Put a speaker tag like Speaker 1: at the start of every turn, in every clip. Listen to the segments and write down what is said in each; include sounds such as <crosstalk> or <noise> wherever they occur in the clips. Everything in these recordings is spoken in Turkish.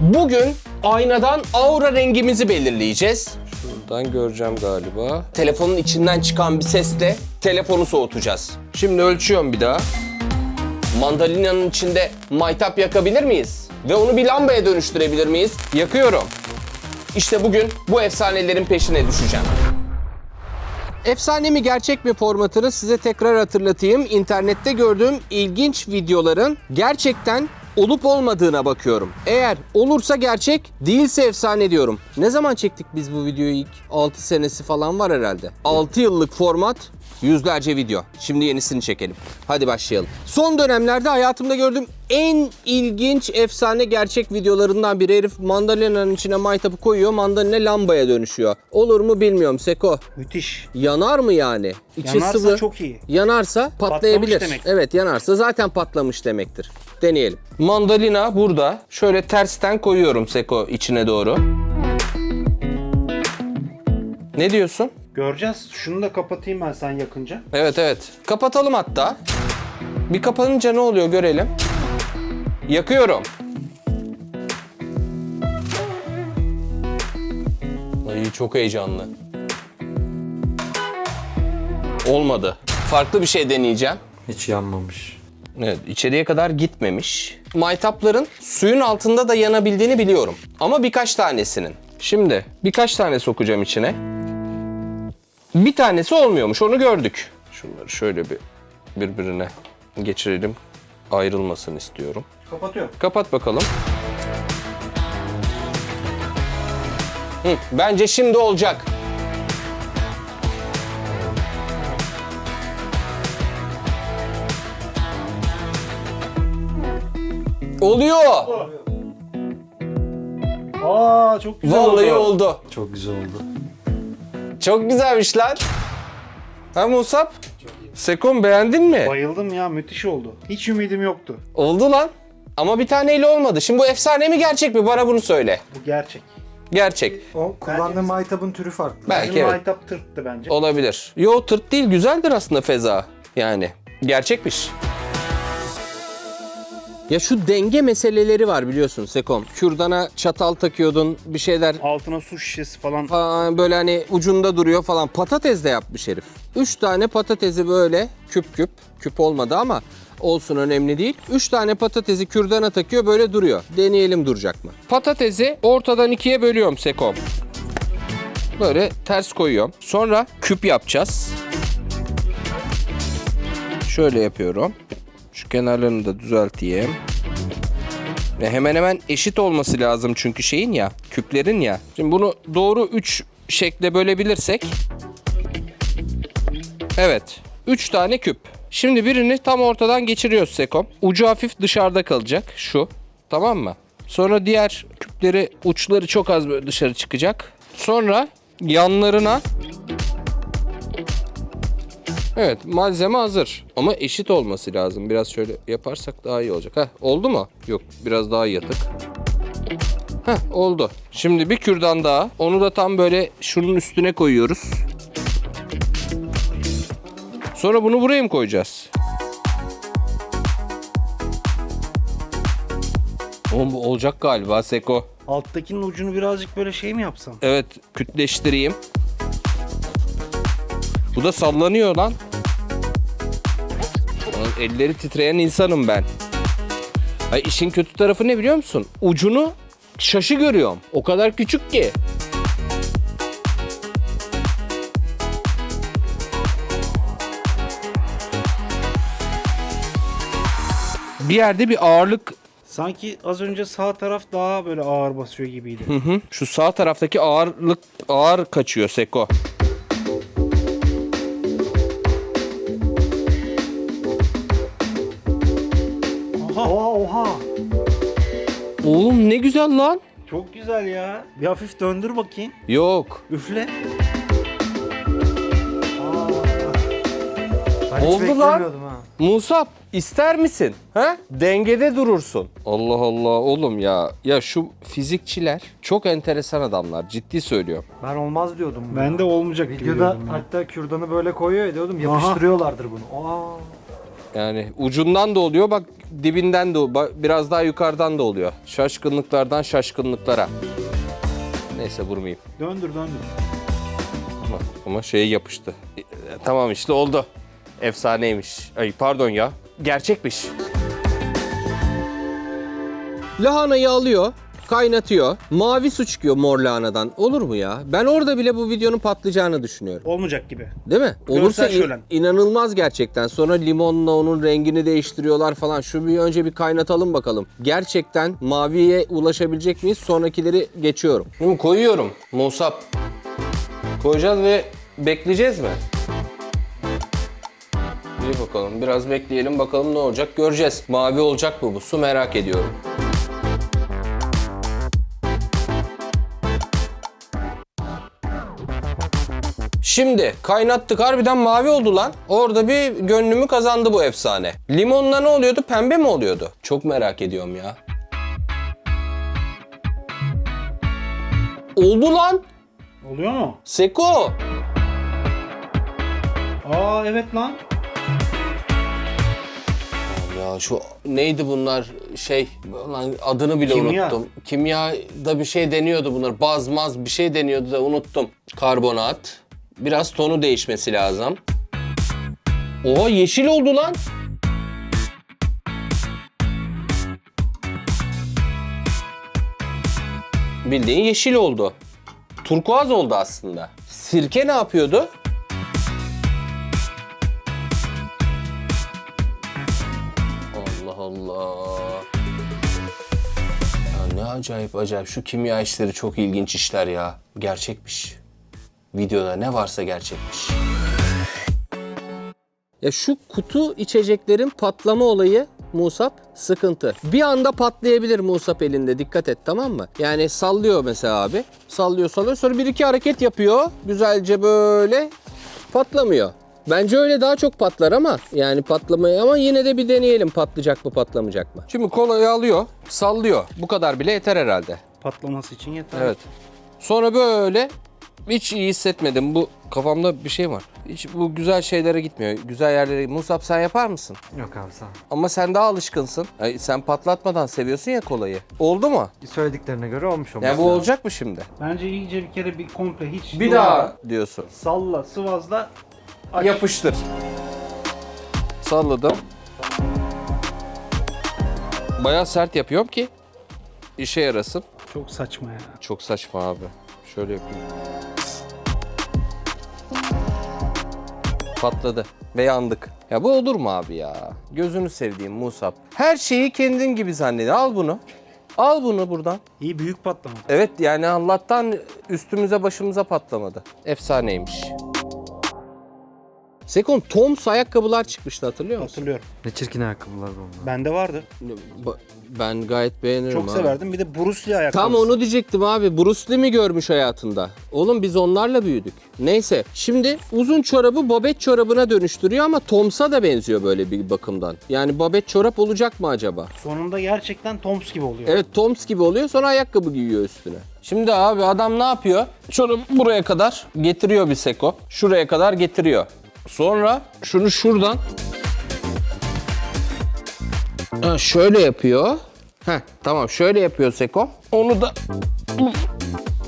Speaker 1: Bugün aynadan aura rengimizi belirleyeceğiz. Şuradan göreceğim galiba. Telefonun içinden çıkan bir sesle telefonu soğutacağız. Şimdi ölçüyorum bir daha. Mandalina'nın içinde maytap yakabilir miyiz? Ve onu bir lambaya dönüştürebilir miyiz? Yakıyorum. İşte bugün bu efsanelerin peşine düşeceğim. Efsane mi gerçek mi formatını size tekrar hatırlatayım. İnternette gördüğüm ilginç videoların gerçekten olup olmadığına bakıyorum. Eğer olursa gerçek, değilse efsane diyorum. Ne zaman çektik biz bu videoyu ilk? 6 senesi falan var herhalde. 6 yıllık format, yüzlerce video. Şimdi yenisini çekelim. Hadi başlayalım. Son dönemlerde hayatımda gördüğüm en ilginç efsane gerçek videolarından biri. Herif mandalina'nın içine maytapı koyuyor, mandalina lambaya dönüşüyor. Olur mu bilmiyorum Seko.
Speaker 2: Müthiş.
Speaker 1: Yanar mı yani? İçi
Speaker 2: Yanarsa
Speaker 1: sıvı.
Speaker 2: çok iyi.
Speaker 1: Yanarsa patlayabilir.
Speaker 2: demek.
Speaker 1: Evet yanarsa zaten patlamış demektir. Deneyelim. Mandalina burada. Şöyle tersten koyuyorum Seko içine doğru. Ne diyorsun?
Speaker 2: Göreceğiz. Şunu da kapatayım ben sen yakınca.
Speaker 1: Evet evet. Kapatalım hatta. Bir kapanınca ne oluyor görelim. Yakıyorum. Ay çok heyecanlı. Olmadı. Farklı bir şey deneyeceğim.
Speaker 3: Hiç yanmamış.
Speaker 1: Evet, içeriye kadar gitmemiş. Maytapların suyun altında da yanabildiğini biliyorum. Ama birkaç tanesinin. Şimdi birkaç tane sokacağım içine. Bir tanesi olmuyormuş, onu gördük. Şunları şöyle bir birbirine geçirelim. Ayrılmasın istiyorum.
Speaker 2: Kapatıyorum.
Speaker 1: Kapat bakalım. Hı, bence şimdi olacak. Oluyor.
Speaker 2: Aa çok güzel
Speaker 1: Vallahi
Speaker 2: oldu.
Speaker 1: oldu.
Speaker 3: Çok güzel oldu.
Speaker 1: Çok güzelmiş lan. Ha Musab? Sekon beğendin mi?
Speaker 2: Bayıldım ya müthiş oldu. Hiç ümidim yoktu.
Speaker 1: Oldu lan. Ama bir taneyle olmadı. Şimdi bu efsane mi gerçek mi? Bana bunu söyle.
Speaker 2: Bu gerçek.
Speaker 1: Gerçek.
Speaker 3: O kullandığım maytabın türü farklı.
Speaker 1: Belki
Speaker 2: Bizim
Speaker 1: evet.
Speaker 2: maytap tırttı bence.
Speaker 1: Olabilir. Yo tırt değil güzeldir aslında feza. Yani gerçekmiş. Ya şu denge meseleleri var biliyorsun Sekom. Kürdana çatal takıyordun bir şeyler
Speaker 2: Altına su şişesi falan.
Speaker 1: falan böyle hani ucunda duruyor falan. Patates de yapmış herif. Üç tane patatesi böyle küp küp. Küp olmadı ama olsun önemli değil. Üç tane patatesi kürdana takıyor böyle duruyor. Deneyelim duracak mı? Patatesi ortadan ikiye bölüyorum Sekom. Böyle ters koyuyorum. Sonra küp yapacağız. Şöyle yapıyorum. Şu kenarlarını da düzelteyim. Ve hemen hemen eşit olması lazım çünkü şeyin ya, küplerin ya. Şimdi bunu doğru 3 şekle bölebilirsek. Evet, 3 tane küp. Şimdi birini tam ortadan geçiriyoruz Sekom. Ucu hafif dışarıda kalacak şu. Tamam mı? Sonra diğer küpleri uçları çok az böyle dışarı çıkacak. Sonra yanlarına Evet malzeme hazır. Ama eşit olması lazım. Biraz şöyle yaparsak daha iyi olacak. Heh, oldu mu? Yok biraz daha yatık. Heh, oldu. Şimdi bir kürdan daha. Onu da tam böyle şunun üstüne koyuyoruz. Sonra bunu buraya mı koyacağız? Oğlum bu olacak galiba Seko.
Speaker 2: Alttakinin ucunu birazcık böyle şey mi yapsam?
Speaker 1: Evet kütleştireyim. Bu da sallanıyor lan. Elleri titreyen insanım ben. Ay işin kötü tarafı ne biliyor musun? Ucunu şaşı görüyorum. O kadar küçük ki. Bir yerde bir ağırlık
Speaker 2: Sanki az önce sağ taraf daha böyle ağır basıyor gibiydi.
Speaker 1: Hı hı. Şu sağ taraftaki ağırlık ağır kaçıyor Seko. Ne güzel lan.
Speaker 2: Çok güzel ya. Bir hafif döndür bakayım.
Speaker 1: Yok.
Speaker 2: Üfle.
Speaker 3: Ben hiç
Speaker 1: Oldu lan.
Speaker 3: beklemiyordum ha.
Speaker 1: Musab ister misin? Ha? Dengede durursun. Allah Allah oğlum ya. Ya şu fizikçiler çok enteresan adamlar. Ciddi söylüyorum.
Speaker 3: Ben olmaz diyordum.
Speaker 2: Ben de olmayacak gibi
Speaker 3: Videoda
Speaker 2: diyordum ya.
Speaker 3: hatta kürdanı böyle koyuyor ya diyordum yapıştırıyorlardır bunu. Aa.
Speaker 1: Yani ucundan da oluyor bak dibinden de biraz daha yukarıdan da oluyor. Şaşkınlıklardan şaşkınlıklara. Neyse vurmayayım.
Speaker 2: Döndür döndür.
Speaker 1: Ama, ama şeye yapıştı. E, tamam işte oldu. Efsaneymiş. Ay pardon ya. Gerçekmiş. Lahanayı alıyor, kaynatıyor. Mavi su çıkıyor mor lahanadan. Olur mu ya? Ben orada bile bu videonun patlayacağını düşünüyorum.
Speaker 2: Olmayacak gibi.
Speaker 1: Değil mi? Olursa in-
Speaker 2: şölen.
Speaker 1: inanılmaz gerçekten. Sonra limonla onun rengini değiştiriyorlar falan. Şu bir önce bir kaynatalım bakalım. Gerçekten maviye ulaşabilecek miyiz? Sonrakileri geçiyorum. Şimdi koyuyorum. Musab. Koyacağız ve bekleyeceğiz mi? İyi bakalım. Biraz bekleyelim bakalım ne olacak göreceğiz. Mavi olacak mı bu su merak ediyorum. Şimdi kaynattık harbiden mavi oldu lan. Orada bir gönlümü kazandı bu efsane. Limonla ne oluyordu? Pembe mi oluyordu? Çok merak ediyorum ya. Oldu lan.
Speaker 2: Oluyor mu?
Speaker 1: Seko.
Speaker 2: Aa evet lan.
Speaker 1: Ya şu neydi bunlar şey lan adını bile
Speaker 2: Kimya.
Speaker 1: unuttum. Kimyada bir şey deniyordu bunlar. Bazmaz bir şey deniyordu da unuttum. Karbonat. Biraz tonu değişmesi lazım. Oha yeşil oldu lan. Bildiğin yeşil oldu. Turkuaz oldu aslında. Sirke ne yapıyordu? Allah Allah. Ya ne acayip acayip. Şu kimya işleri çok ilginç işler ya. Gerçekmiş. Videoda ne varsa gerçekmiş. Ya şu kutu içeceklerin patlama olayı Musab sıkıntı. Bir anda patlayabilir Musab elinde dikkat et tamam mı? Yani sallıyor mesela abi. Sallıyor sallıyor sonra bir iki hareket yapıyor. Güzelce böyle patlamıyor. Bence öyle daha çok patlar ama yani patlamayı ama yine de bir deneyelim patlayacak mı patlamayacak mı? Şimdi kolayı alıyor sallıyor. Bu kadar bile yeter herhalde.
Speaker 2: Patlaması için yeter.
Speaker 1: Evet. Sonra böyle hiç iyi hissetmedim. Bu kafamda bir şey var. Hiç bu güzel şeylere gitmiyor. Güzel yerlere. Musab sen yapar mısın?
Speaker 3: Yok abi sağ ol.
Speaker 1: Ama sen daha alışkınsın. Ay, sen patlatmadan seviyorsun ya kolayı. Oldu mu?
Speaker 3: Söylediklerine göre olmuş olması
Speaker 1: Yani bu
Speaker 3: lazım.
Speaker 1: olacak mı şimdi?
Speaker 2: Bence iyice bir kere bir komple hiç.
Speaker 1: Bir daha diyorsun.
Speaker 2: Salla, sıvazla. Aç.
Speaker 1: Yapıştır. Salladım. Bayağı sert yapıyorum ki işe yarasın.
Speaker 2: Çok saçma ya.
Speaker 1: Çok saçma abi. Şöyle yapayım. Patladı ve yandık. Ya bu olur mu abi ya? Gözünü sevdiğim Musab. Her şeyi kendin gibi zannediyor. Al bunu. Al bunu buradan.
Speaker 2: İyi büyük patlama.
Speaker 1: Evet yani Allah'tan üstümüze başımıza patlamadı. Efsaneymiş. Sekon Toms ayakkabılar çıkmıştı hatırlıyor musun?
Speaker 2: Hatırlıyorum.
Speaker 3: Ne çirkin ayakkabılar bu onlar.
Speaker 2: Bende vardı.
Speaker 1: Ba- Ben gayet beğenirim
Speaker 2: Çok
Speaker 1: abi.
Speaker 2: severdim. Bir de Bruce Lee ayakkabısı.
Speaker 1: Tam onu diyecektim abi. Bruce Lee mi görmüş hayatında? Oğlum biz onlarla büyüdük. Neyse. Şimdi uzun çorabı babet çorabına dönüştürüyor ama Toms'a da benziyor böyle bir bakımdan. Yani babet çorap olacak mı acaba?
Speaker 2: Sonunda gerçekten Toms gibi oluyor.
Speaker 1: Evet Toms gibi oluyor sonra ayakkabı giyiyor üstüne. Şimdi abi adam ne yapıyor? Çorabı buraya kadar getiriyor bir seko. Şuraya kadar getiriyor. Sonra şunu şuradan Ha, şöyle yapıyor. Heh, tamam şöyle yapıyor Seko. Onu da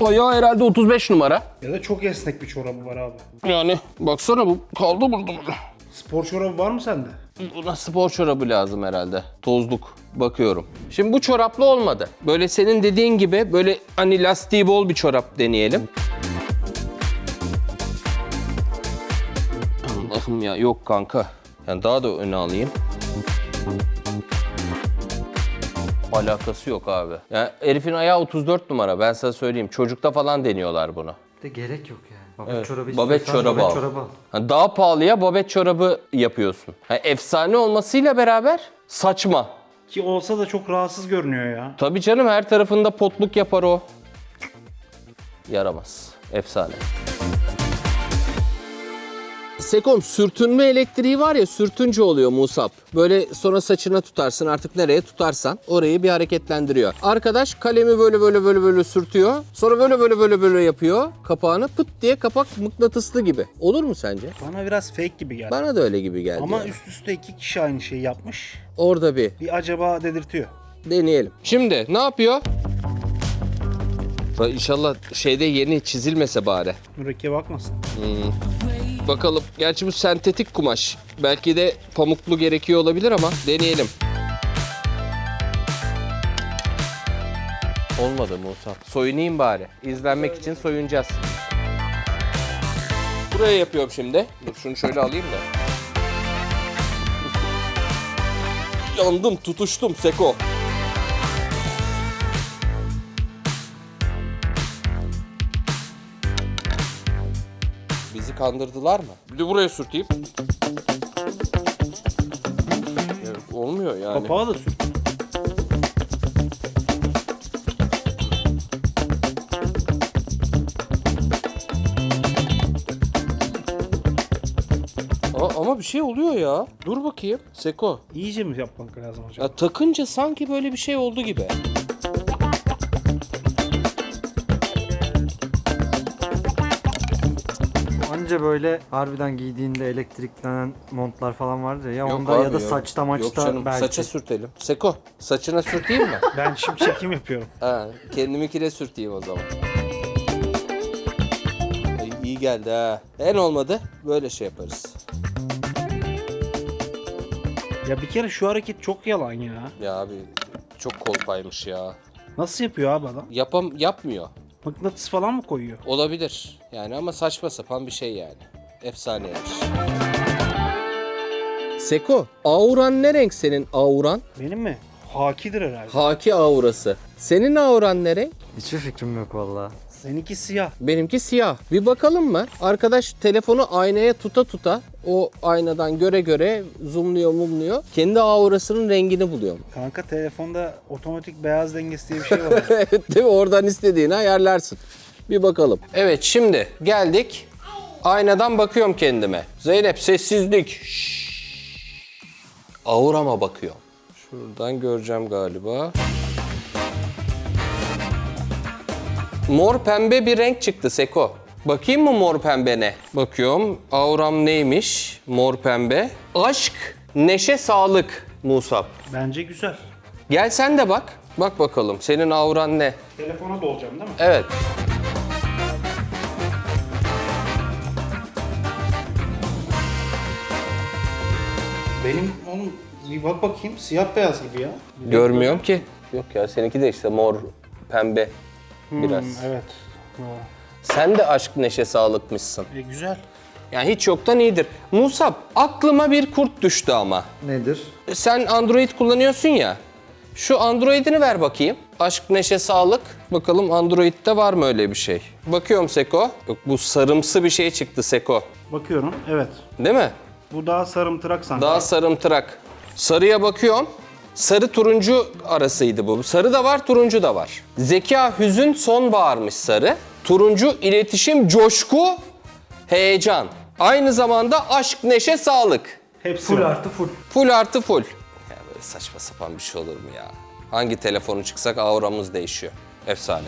Speaker 1: ayağı herhalde 35 numara.
Speaker 2: Ya da çok esnek bir çorabı var abi.
Speaker 1: Yani baksana bu kaldı burada.
Speaker 2: Spor çorabı var mı sende?
Speaker 1: Buna spor çorabı lazım herhalde. Tozluk. Bakıyorum. Şimdi bu çoraplı olmadı. Böyle senin dediğin gibi böyle hani lastiği bol bir çorap deneyelim. Allah'ım ya yok kanka. Yani daha da öne alayım. Alakası yok abi. Yani herifin ayağı 34 numara ben sana söyleyeyim. Çocukta falan deniyorlar bunu.
Speaker 3: De gerek yok yani. Babet
Speaker 1: Evet,
Speaker 3: çorabı
Speaker 1: babet çorabı
Speaker 3: babet
Speaker 1: al.
Speaker 3: çorabı al.
Speaker 1: Ha, daha pahalıya babet çorabı yapıyorsun. Ha, efsane olmasıyla beraber saçma.
Speaker 2: Ki olsa da çok rahatsız görünüyor ya.
Speaker 1: Tabii canım her tarafında potluk yapar o. Yaramaz. Efsane. Sekom sürtünme elektriği var ya sürtünce oluyor Musab. Böyle sonra saçına tutarsın artık nereye tutarsan orayı bir hareketlendiriyor. Arkadaş kalemi böyle böyle böyle böyle sürtüyor. Sonra böyle böyle böyle böyle yapıyor. Kapağını pıt diye kapak mıknatıslı gibi. Olur mu sence?
Speaker 2: Bana biraz fake gibi geldi.
Speaker 1: Bana da öyle gibi geldi.
Speaker 2: Ama
Speaker 1: ya.
Speaker 2: üst üste iki kişi aynı şeyi yapmış.
Speaker 1: Orada bir
Speaker 2: Bir acaba dedirtiyor.
Speaker 1: deneyelim. Şimdi ne yapıyor? İnşallah şeyde yeni çizilmese bari.
Speaker 2: Mürekkebe bakmasın.
Speaker 1: Bakalım. Gerçi bu sentetik kumaş. Belki de pamuklu gerekiyor olabilir ama deneyelim. Olmadı Musa. Soyunayım bari. İzlenmek için soyunacağız. Buraya yapıyorum şimdi. Dur şunu şöyle alayım da. Yandım, tutuştum Seko. Kandırdılar mı? Bir de buraya sürteyim. Evet, olmuyor yani.
Speaker 2: Kapağı da sür.
Speaker 1: Aa, ama bir şey oluyor ya. Dur bakayım. Seko.
Speaker 2: İyice mi yapmak lazım acaba?
Speaker 1: Ya takınca sanki böyle bir şey oldu gibi.
Speaker 3: Anca böyle harbiden giydiğinde elektriklenen montlar falan vardır ya.
Speaker 1: Yok
Speaker 3: onda
Speaker 1: abi,
Speaker 3: ya da
Speaker 1: yok.
Speaker 3: saçta
Speaker 1: Yok
Speaker 3: maçta
Speaker 1: canım
Speaker 3: belki.
Speaker 1: saça sürtelim. Seko saçına sürteyim mi? <laughs>
Speaker 2: Ben şimdi çekim yapıyorum.
Speaker 1: ha, kendiminkine sürteyim o zaman. Ay, iyi geldi ha. En olmadı böyle şey yaparız.
Speaker 2: Ya bir kere şu hareket çok yalan ya.
Speaker 1: Ya abi çok kolpaymış ya.
Speaker 2: Nasıl yapıyor abi adam?
Speaker 1: Yapam yapmıyor.
Speaker 2: Mıknatıs falan mı koyuyor?
Speaker 1: Olabilir. Yani ama saçma sapan bir şey yani. Efsaneymiş. Seko, auran ne renk senin auran?
Speaker 2: Benim mi? Hakidir herhalde.
Speaker 1: Haki aurası. Senin auran ne renk?
Speaker 3: Hiçbir fikrim yok valla.
Speaker 2: Seninki siyah.
Speaker 1: Benimki siyah. Bir bakalım mı? Arkadaş telefonu aynaya tuta tuta o aynadan göre göre zoomluyor mumluyor. Kendi aurasının rengini buluyor. <laughs>
Speaker 2: Kanka telefonda otomatik beyaz dengesi diye bir şey var. <laughs>
Speaker 1: evet değil mi? Oradan istediğini ayarlarsın. Bir bakalım. Evet şimdi geldik. Aynadan bakıyorum kendime. Zeynep sessizlik. Şşş. Aurama bakıyorum. Şuradan göreceğim galiba. Mor pembe bir renk çıktı Seko. Bakayım mı mor pembe ne? Bakıyorum. Auram neymiş? Mor pembe. Aşk, neşe, sağlık Musab.
Speaker 2: Bence güzel.
Speaker 1: Gel sen de bak. Bak bakalım senin auran ne?
Speaker 2: Telefona dolacağım değil mi?
Speaker 1: Evet.
Speaker 2: Benim oğlum bir bak bakayım siyah beyaz gibi ya.
Speaker 1: Görmüyorum ki. Yok ya seninki de işte mor, pembe biraz.
Speaker 2: Hmm, evet. Doğru.
Speaker 1: Sen de aşk neşe sağlıkmışsın.
Speaker 2: E, güzel.
Speaker 1: Yani hiç yoktan iyidir. Musab aklıma bir kurt düştü ama.
Speaker 3: Nedir?
Speaker 1: Sen Android kullanıyorsun ya. Şu Android'ini ver bakayım. Aşk, neşe, sağlık. Bakalım Android'de var mı öyle bir şey? Bakıyorum Seko. Yok bu sarımsı bir şey çıktı Seko.
Speaker 2: Bakıyorum. Evet.
Speaker 1: Değil mi?
Speaker 2: Bu daha sarımtırak sanki.
Speaker 1: Daha sarımtırak. Sarıya bakıyorum. Sarı turuncu arasıydı bu. Sarı da var, turuncu da var. Zeka, hüzün, sonbaharmış sarı. Turuncu, iletişim, coşku, heyecan. Aynı zamanda aşk, neşe, sağlık.
Speaker 2: Hepsi
Speaker 3: Full
Speaker 2: var.
Speaker 3: artı full.
Speaker 1: Full artı full. Ya böyle saçma sapan bir şey olur mu ya? Hangi telefonu çıksak auramız değişiyor. Efsane.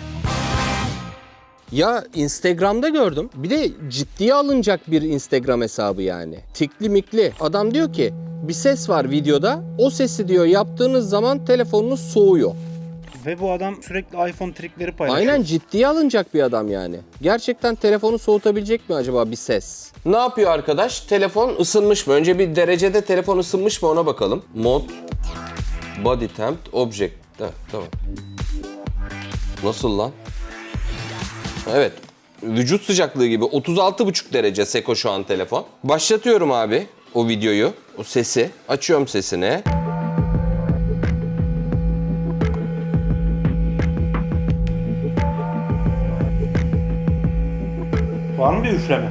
Speaker 1: Ya Instagram'da gördüm. Bir de ciddiye alınacak bir Instagram hesabı yani. Tikli mikli. Adam diyor ki bir ses var videoda. O sesi diyor yaptığınız zaman telefonunuz soğuyor.
Speaker 2: Ve bu adam sürekli iPhone trikleri paylaşıyor.
Speaker 1: Aynen ciddiye alınacak bir adam yani. Gerçekten telefonu soğutabilecek mi acaba bir ses? Ne yapıyor arkadaş? Telefon ısınmış mı? Önce bir derecede telefon ısınmış mı ona bakalım. Mod, body temp, object. Ha, tamam. Nasıl lan? Evet. Vücut sıcaklığı gibi 36,5 derece Seko şu an telefon. Başlatıyorum abi o videoyu, o sesi. Açıyorum sesini.
Speaker 2: Var mı bir üfleme?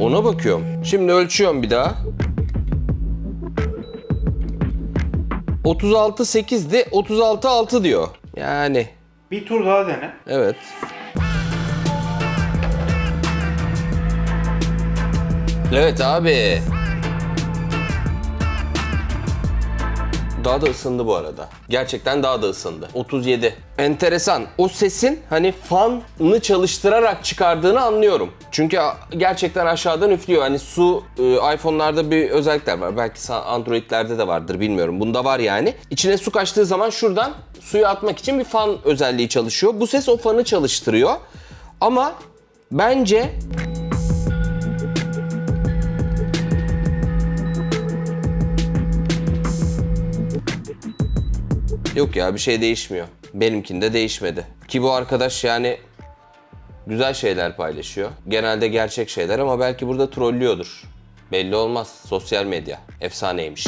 Speaker 1: Ona bakıyorum. Şimdi ölçüyorum bir daha. 36.8'di, 36.6 diyor. Yani
Speaker 2: Bir tur daha dene.
Speaker 1: evet. Evet abi. Daha da ısındı bu arada. Gerçekten daha da ısındı. 37. Enteresan. O sesin hani fanını çalıştırarak çıkardığını anlıyorum. Çünkü gerçekten aşağıdan üflüyor. Hani su e, iPhone'larda bir özellikler var. Belki Android'lerde de vardır bilmiyorum. Bunda var yani. İçine su kaçtığı zaman şuradan suyu atmak için bir fan özelliği çalışıyor. Bu ses o fanı çalıştırıyor. Ama bence Yok ya bir şey değişmiyor. Benimkinde değişmedi. Ki bu arkadaş yani güzel şeyler paylaşıyor. Genelde gerçek şeyler ama belki burada trollüyordur. Belli olmaz. Sosyal medya. Efsaneymiş.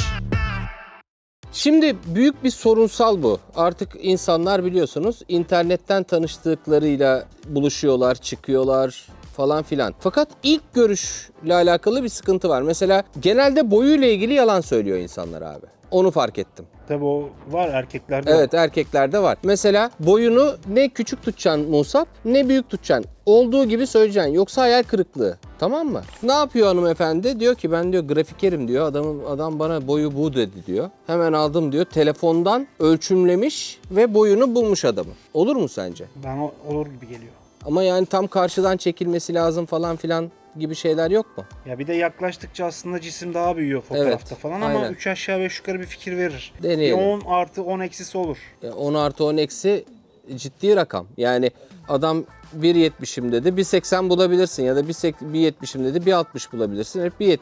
Speaker 1: Şimdi büyük bir sorunsal bu. Artık insanlar biliyorsunuz internetten tanıştıklarıyla buluşuyorlar, çıkıyorlar falan filan. Fakat ilk görüşle alakalı bir sıkıntı var. Mesela genelde boyuyla ilgili yalan söylüyor insanlar abi. Onu fark ettim.
Speaker 2: Tabii o var erkeklerde.
Speaker 1: Evet erkeklerde var. Mesela boyunu ne küçük tutacaksın Musab ne büyük tutacaksın. Olduğu gibi söyleyeceksin yoksa hayal kırıklığı. Tamam mı? Ne yapıyor hanımefendi? Diyor ki ben diyor grafikerim diyor. Adamın adam bana boyu bu dedi diyor. Hemen aldım diyor. Telefondan ölçümlemiş ve boyunu bulmuş adamı. Olur mu sence?
Speaker 2: Ben olur gibi geliyor.
Speaker 1: Ama yani tam karşıdan çekilmesi lazım falan filan gibi şeyler yok mu?
Speaker 2: Ya bir de yaklaştıkça aslında cisim daha büyüyor fotoğrafta
Speaker 1: Evet,
Speaker 2: falan ama
Speaker 1: aynen.
Speaker 2: 3 aşağı 5 yukarı bir fikir verir.
Speaker 1: Deneyelim.
Speaker 2: Bir 10 artı 10 eksisi olur.
Speaker 1: Ya 10 artı 10 eksi ciddi rakam. Yani adam 1.70'im dedi 1.80 bulabilirsin ya da 1.70'im dedi 1.60 bulabilirsin. Hep 1.70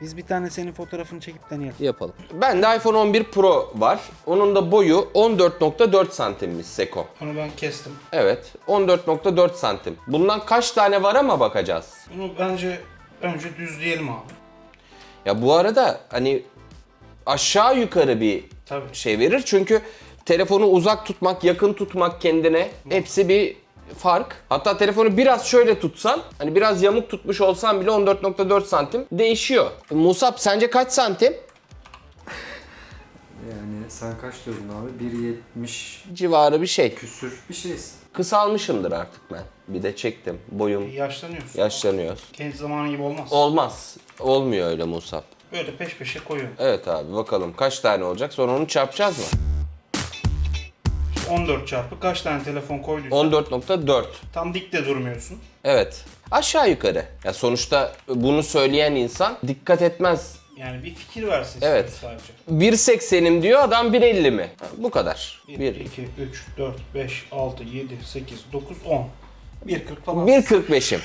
Speaker 2: Biz bir tane senin fotoğrafını çekip deneyelim.
Speaker 1: yapalım. Ben de iPhone 11 Pro var. Onun da boyu 14.4 santimmiş Seko.
Speaker 2: Onu ben kestim.
Speaker 1: Evet 14.4 santim. Bundan kaç tane var ama bakacağız.
Speaker 2: Bunu bence önce düzleyelim abi.
Speaker 1: Ya bu arada hani aşağı yukarı bir
Speaker 2: Tabii.
Speaker 1: şey verir. Çünkü telefonu uzak tutmak, yakın tutmak kendine hepsi bir fark. Hatta telefonu biraz şöyle tutsan, hani biraz yamuk tutmuş olsan bile 14.4 santim değişiyor. Musab sence kaç santim?
Speaker 3: Yani sen kaç diyordun abi? 1.70
Speaker 1: Civarı bir şey.
Speaker 3: küsür bir şeysin.
Speaker 1: Kısalmışımdır artık ben. Bir de çektim. Boyum
Speaker 2: Yaşlanıyorsun.
Speaker 1: yaşlanıyor.
Speaker 2: Genç zamanı gibi olmaz.
Speaker 1: Olmaz. Olmuyor öyle Musab.
Speaker 2: Böyle peş peşe koyuyorum.
Speaker 1: Evet abi bakalım kaç tane olacak sonra onu çarpacağız mı?
Speaker 2: 14 çarpı kaç tane telefon koyduysan
Speaker 1: 14.4.
Speaker 2: tam dikte durmuyorsun.
Speaker 1: Evet. Aşağı yukarı. Ya sonuçta bunu söyleyen insan dikkat etmez.
Speaker 2: Yani bir fikir versin
Speaker 1: Evet.
Speaker 2: istiyoruz sadece.
Speaker 1: 1.80'im diyor adam 1.50 mi? Ha, bu kadar.
Speaker 2: 1,
Speaker 1: 1.
Speaker 2: 2, 3, 4, 5, 6, 7, 8, 9, 10. 1.40 falan.
Speaker 1: 1.45'im.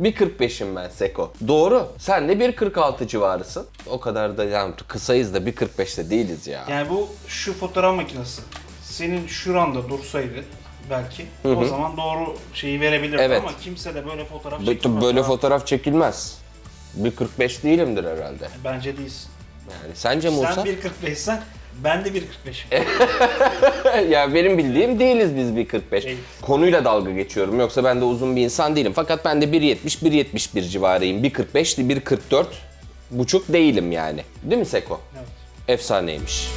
Speaker 1: 1.45'im ben Seko. Doğru. Sen de 1.46 civarısın. O kadar da yani kısayız da 1.45'te değiliz ya.
Speaker 2: Yani bu şu fotoğraf makinesi senin şuranda dursaydı belki o zaman doğru şeyi verebilirdi
Speaker 1: Evet.
Speaker 2: ama kimse de böyle fotoğraf
Speaker 1: B-
Speaker 2: çekmez.
Speaker 1: Böyle
Speaker 2: abi.
Speaker 1: fotoğraf çekilmez. 1.45 değilimdir herhalde.
Speaker 2: Bence değilsin.
Speaker 1: Yani sence Musa?
Speaker 2: Sen 1.45'sen ben de 1.45'im. <laughs>
Speaker 1: ya benim bildiğim değiliz biz 1.45.
Speaker 2: Değil.
Speaker 1: Konuyla dalga geçiyorum. Yoksa ben de uzun bir insan değilim. Fakat ben de 1.70, 1.71 civarıyım. 1.45, 1.44 buçuk değilim yani. Değil mi Seko?
Speaker 2: evet.
Speaker 1: Efsaneymiş.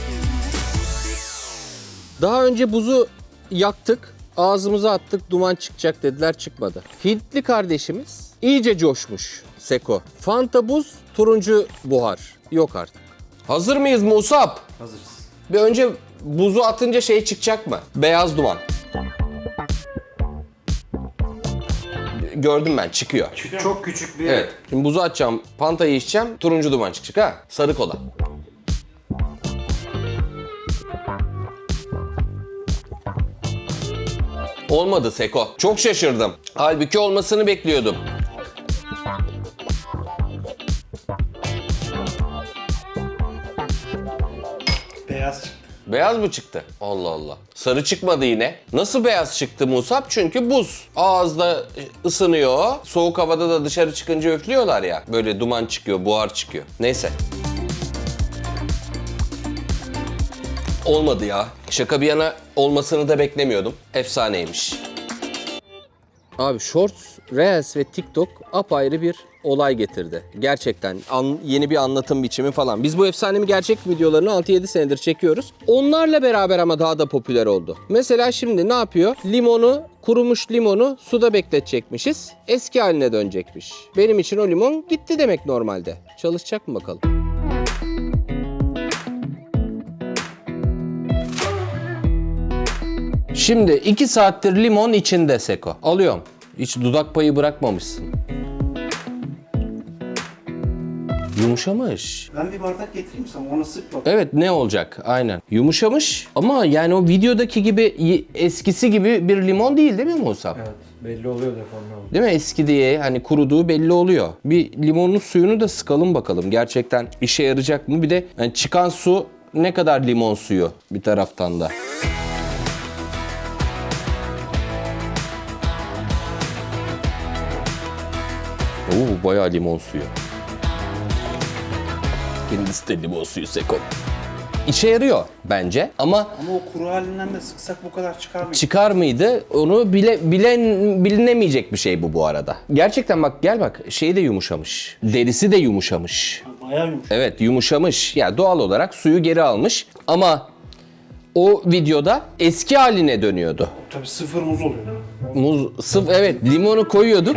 Speaker 1: Daha önce buzu yaktık. Ağzımıza attık duman çıkacak dediler çıkmadı. Hintli kardeşimiz iyice coşmuş Seko. Fanta buz turuncu buhar. Yok artık. Hazır mıyız Musab?
Speaker 3: Hazırız.
Speaker 1: Bir önce buzu atınca şey çıkacak mı? Beyaz duman. Gördüm ben çıkıyor.
Speaker 3: Çok küçük bir
Speaker 1: Evet. Şimdi buzu açacağım, pantayı içeceğim, turuncu duman çıkacak ha. Sarı kola. Olmadı Seko. Çok şaşırdım. Halbuki olmasını bekliyordum.
Speaker 2: Beyaz çıktı.
Speaker 1: Beyaz mı çıktı? Allah Allah. Sarı çıkmadı yine. Nasıl beyaz çıktı Musab? Çünkü buz. Ağızda ısınıyor. Soğuk havada da dışarı çıkınca üflüyorlar ya. Böyle duman çıkıyor, buhar çıkıyor. Neyse. Olmadı ya. Şaka bir yana olmasını da beklemiyordum. Efsaneymiş. Abi Shorts, Reels ve TikTok apayrı bir olay getirdi. Gerçekten an- yeni bir anlatım biçimi falan. Biz bu efsane mi gerçek videolarını 6-7 senedir çekiyoruz. Onlarla beraber ama daha da popüler oldu. Mesela şimdi ne yapıyor? Limonu kurumuş limonu suda bekletecekmişiz. Eski haline dönecekmiş. Benim için o limon gitti demek normalde. Çalışacak mı bakalım? Şimdi 2 saattir limon içinde Seko. Alıyorum. Hiç dudak payı bırakmamışsın. Yumuşamış.
Speaker 2: Ben bir bardak getireyim sana ona sık bak.
Speaker 1: Evet ne olacak? Aynen. Yumuşamış ama yani o videodaki gibi eskisi gibi bir limon değil değil mi Musab?
Speaker 3: Evet belli oluyor deforme oldu.
Speaker 1: Değil mi? Eski diye hani kuruduğu belli oluyor. Bir limonun suyunu da sıkalım bakalım. Gerçekten işe yarayacak mı? Bir de yani çıkan su ne kadar limon suyu bir taraftan da. Oo bayağı limon suyu. Kendisi de limon suyu Seko. İşe yarıyor bence ama
Speaker 2: Ama o kuru halinden de sıksak bu kadar çıkar mı?
Speaker 1: çıkar mıydı? Onu bile bilen bilinemeyecek bir şey bu bu arada. Gerçekten bak gel bak şeyi de yumuşamış. Derisi de yumuşamış.
Speaker 2: Bayağı yumuşak.
Speaker 1: Evet yumuşamış. Ya doğal olarak suyu geri almış ama o videoda eski haline dönüyordu.
Speaker 2: Tabii sıfır muz oluyor.
Speaker 1: Muz sıf evet limonu koyuyorduk.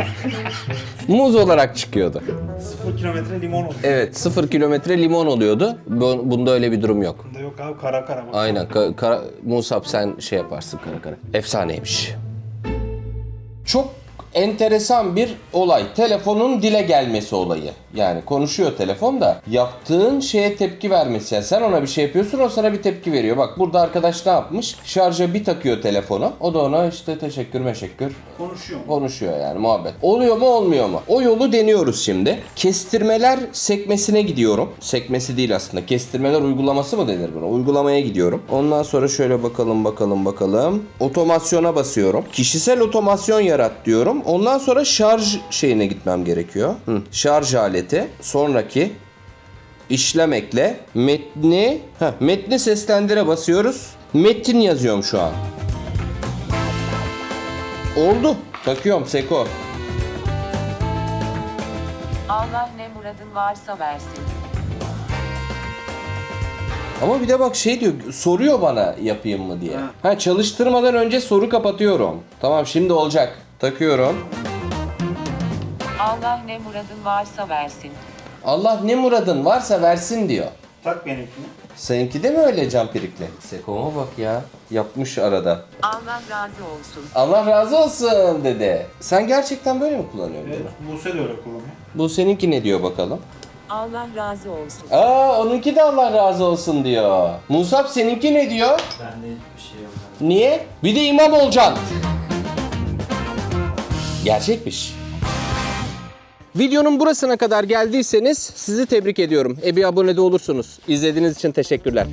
Speaker 1: muz olarak çıkıyordu.
Speaker 2: Sıfır kilometre limon oluyor.
Speaker 1: Evet sıfır kilometre limon oluyordu. Bu- Bunda öyle bir durum yok.
Speaker 2: Bunda yok abi kara kara bak.
Speaker 1: Aynen. Ka- kara- Musab sen şey yaparsın kara kara. Efsaneymiş. Çok enteresan bir olay. Telefonun dile gelmesi olayı. Yani konuşuyor telefon da yaptığın şeye tepki vermesi. Yani sen ona bir şey yapıyorsun o sana bir tepki veriyor. Bak burada arkadaş ne yapmış? Şarja bir takıyor telefonu. O da ona işte teşekkür meşekkür
Speaker 2: Konuşuyor.
Speaker 1: konuşuyor yani muhabbet. Oluyor mu olmuyor mu? O yolu deniyoruz şimdi. Kestirmeler sekmesine gidiyorum. Sekmesi değil aslında. Kestirmeler uygulaması mı denir buna? Uygulamaya gidiyorum. Ondan sonra şöyle bakalım bakalım bakalım. Otomasyona basıyorum. Kişisel otomasyon yarat diyorum. Ondan sonra şarj şeyine gitmem gerekiyor. Hı, şarj aleti. Sonraki işlem ekle. Metni, heh, metni seslendire basıyoruz. Metin yazıyorum şu an. Oldu. Takıyorum Seko.
Speaker 4: Allah ne muradın varsa versin.
Speaker 1: Ama bir de bak şey diyor soruyor bana yapayım mı diye. Ha. çalıştırmadan önce soru kapatıyorum. Tamam şimdi olacak. Takıyorum.
Speaker 4: Allah ne muradın varsa versin.
Speaker 1: Allah ne muradın varsa versin diyor.
Speaker 2: Tak benimkini.
Speaker 1: Seninki de mi öyle campirikli? Seko'ma bak ya. Yapmış arada.
Speaker 4: Allah razı olsun.
Speaker 1: Allah razı olsun dedi. Sen gerçekten böyle mi kullanıyorsun
Speaker 2: Evet,
Speaker 1: bunu?
Speaker 2: Buse de öyle kullanıyor.
Speaker 1: Bu seninki ne diyor bakalım?
Speaker 4: Allah razı olsun.
Speaker 1: Aa onunki de Allah razı olsun diyor. Musab seninki ne diyor?
Speaker 3: Bende hiçbir şey yok.
Speaker 1: Niye? Bir de imam olacaksın. Gerçekmiş. Videonun burasına kadar geldiyseniz sizi tebrik ediyorum. E bir abone de olursunuz. İzlediğiniz için teşekkürler.